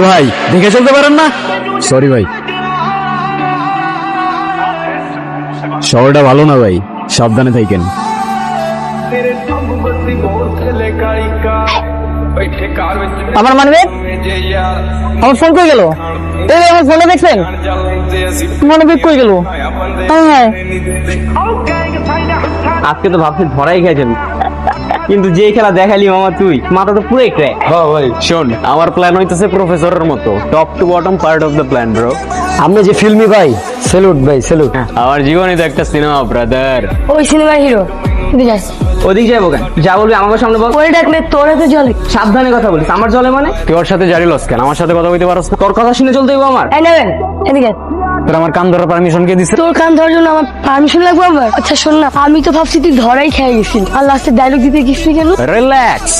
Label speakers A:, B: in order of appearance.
A: ভাই দেখে চলতে পারেন না? সরি ভাই। শহরটা ভালো না ভাই সাবধানে থাকেন।
B: আমার মানবে? আমার ফোন কই গেল? এই আমার ফোনে দেখছেন? মানবে কই গেল? হ্যাঁ।
C: আজকে তো ভাবছেন ধরাই গেছেন কিন্তু যে খেলা দেখালি মামা তুই মাথা তো পুরোই ক্র্যাক
A: হ্যাঁ ভাই শোন। আমার প্ল্যান হইতেছে প্রফেসরের মতো top to bottom part of the plan bro
B: আমরা যে ফিল্মি ভাই স্যালুট ভাই স্যালুট
A: আমার জীবনে তো একটা সিনেমা ব্রাদার
D: ওই সিনেমা হিরো
C: ওদিক যাব কেন? যা বলবি আমাকে সামনে বল।
D: ওই ডাকলে তোর হাতে জলে।
C: সাবধানে কথা বলিস। আমার জলে মানে?
A: তোর সাথে জারি লস কেন? আমার সাথে কথা বলতে পারো না।
C: তোর কথা শুনে চলতে হইবো আমার?
D: এই নেবেন এদিকে।
A: তোর আমার কান ধরার পারমিশন কে দিছে?
D: তোর কান ধরার জন্য আমার পারমিশন লাগবে আমার? আচ্ছা শোন না আমি তো ভাবছি তুই ধরাই খেয়ে গেছিস আর লাস্টে ডায়লগ দিতে গেছিস কেন?
A: রিল্যাক্স